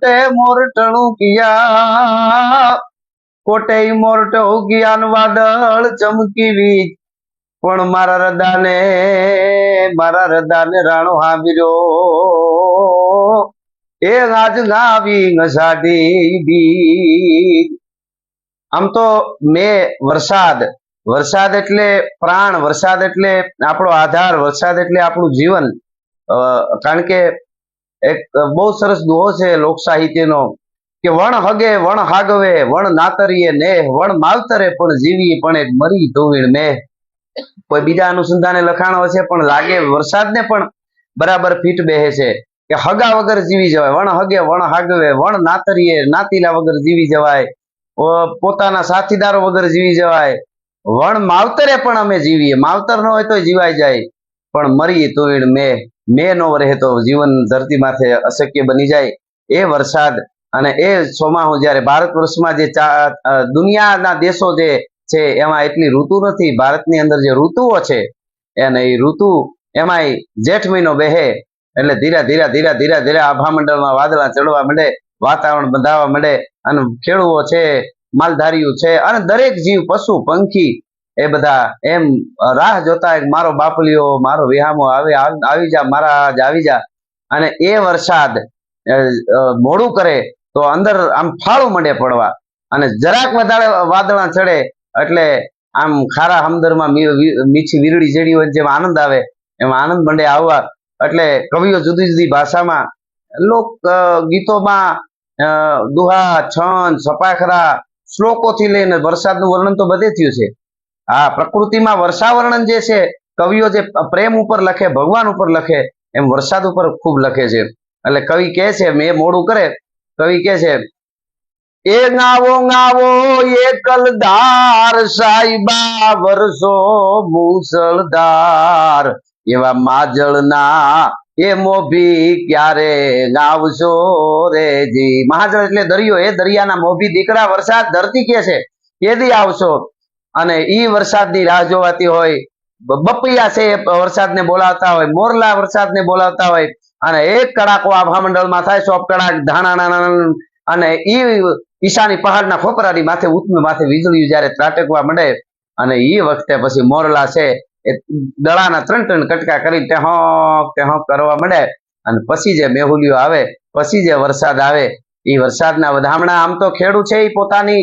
કોટે કિયા કોટે મોરટો ઉગિયાન વાદળ ચમકી પણ મારા રદાને મારા રદાને રાણો હાંભળ્યો. એ આમ તો મેં વરસાદ વરસાદ એટલે પ્રાણ, વરસાદ એટલે આપણો આધાર, વરસાદ એટલે આપણું જીવન. કારણ કે એક બહુ સરસ દોહો છે લોક સાહિત્યનો, કે વણ હગે, વણ હાગવે, વણ નાતરીએ ને વણ માવતરે પણ જીવી, પણ એક મરી ધોવીણ મેહ. કોઈ બીજા અનુસંધાને લખાણો છે પણ લાગે વરસાદને પણ બરાબર ફીટ બેહે છે. કે હગા વગર જીવી જવાય, વણ હગે, વણ હાગવે, વણ નાતરીએ, નાતીલા વગર જીવી જવાય પોતાના સાથીદારો વગર જીવી જવાય. વણ માવતરે પણ અમે જીવીએ માવતર ન હોય તો જીવાય જાય, પણ મરી તુવીડ મે મે નો રહે તો જીવન ધરતી માથે અશક્ય બની જાય એ વરસાદ અને એ ચોમાહું જ્યારે ભારત વર્ષમાં જે દુનિયાના દેશો જે છે, એમાં એટલી ઋતુ નથી, ભારતની અંદર જે ઋતુઓ છે અને એ ઋતુ એમાંય જેઠ મહિનો બેહે એટલે ધીરે ધીરે ધીરે ધીરે ધીરે આભા મંડળમાં વાદળા ચડવા માંડે, વાતાવરણ બંધાવા માંડે અને ખેડૂઓ છે, માલધારીઓ છે અને દરેક જીવ, પશુ, પંખી એ બધા એમ રાહ જોતા મારો બાપલીઓ મારો વિહામો આવે, આવી જા, મારા આજ આવી જા. અને એ વરસાદ મોડું કરે તો અંદર આમ ફાળું મંડે પડવા. અને જરાક વધારે વાદળા ચડે એટલે આમ ખારા હમદરમાં મીછી વીરડી જેડી હોય જેમ આનંદ આવે, એમ આનંદ મંડે આવવા. એટલે કવિઓ જુદી જુદી ભાષામાં લોક ગીતોમાં દુહા, છંદ, સપાખરા, શ્લોકોથી લઈને વરસાદનું વર્ણન તો બધે થયું છે. હા, પ્રકૃતિમાં વર્ષાવર્ણન જે છે, કવિઓ જે પ્રેમ ઉપર લખે, ભગવાન ઉપર લખે, એમ વરસાદ ઉપર ખૂબ લખે છે. એટલે કવિ કહે છે, મેં મોડું કરે, કવિ કહે છે, એ ગાવો ગાવો એકલદાર સાઈબા વરસો મુસળધાર. એવા માજળના એ મોભી ક્યારે ગાવશો રે જી? મહાજળ એટલે દરિયો, એ દરિયાના મોભી દીકરા વરસાદ ધરતી કે છે, કેદી આવશો? અને ઈ વરસાદની રાહ જોવાતી હોય બપૈયા છે વરસાદને બોલાવતા હોય, મોરલા વરસાદને બોલાવતા હોય, અને એક કડાકો આભા મંડળમાં થાય, સોપ કડાક, ધાણા અને ઈ ઈશાની પહાડના ખોપરાની માથે ઉત્મ માથે વીજળી જ્યારે ત્રાટકવા મળે અને ઈ વખતે પછી મોરલા છે એ દડાના ત્રણ ત્રણ કટકા કરી ટેહોક ટેહોક કરવા મળે અને પછી જે મેહુલીઓ આવે, પછી જે વરસાદ આવે એ વરસાદના વધામણા, આમ તો ખેડૂત છે એ પોતાની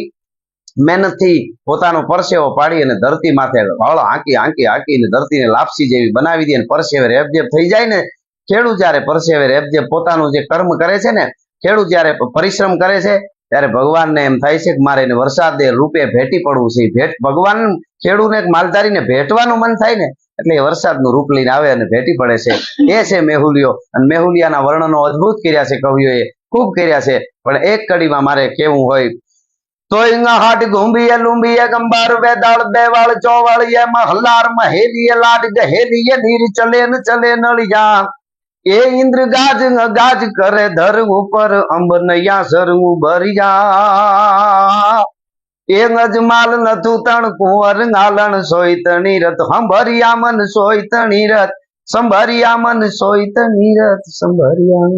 મહેનતથી પોતાનો પરસેવો પાડી અને ધરતી માથે હળ હાંકી હાંકી હાંકીને ધરતીને લાપસી જેવી બનાવી દે અને પરસેવે રેબજેબ થઈ જાય ને, ખેડૂત જ્યારે પરસેવે રેબજેબ પોતાનું જે કર્મ કરે છે ને, ખેડૂત જ્યારે પરિશ્રમ કરે છે, ત્યારે ભગવાનને એમ થાય છે કે મારે એને વરસાદ રૂપે ભેટી પડવું છે. ભેટ, ભગવાન ખેડૂને માલધારીને ભેટવાનું મન થાય ને, એટલે વરસાદનું રૂપ લઈને આવે અને ભેટી પડે છે. એ છે મેહુલિયો. અને મેહુલિયાના વર્ણનો અદભુત કર્યા છે કવિઓએ. ખૂબ કર્યા છે. પણ એક કડીમાં મારે કેવું હોય તોય હાટ ઘુંબીએ લુંબીએ ગંબાર, વેદાળ, દેવાળ, ચોવાળીએ મહલાર મહેલીએ, લાડ ગહેલીએ, નીર ચલે ન ચલે નળિયા એ ઇન્દ્ર ગાજ ગાજ કરે ધર ઉપર અંબ નૈયા સરવું ભરિયા એ ગજમાલ નથું તણ કુંવર નાલણ સોય તણી રથ સંભરિયા મન સોય તણી રથ સંભરિયા મન સોય તણી રથ સંભરિયા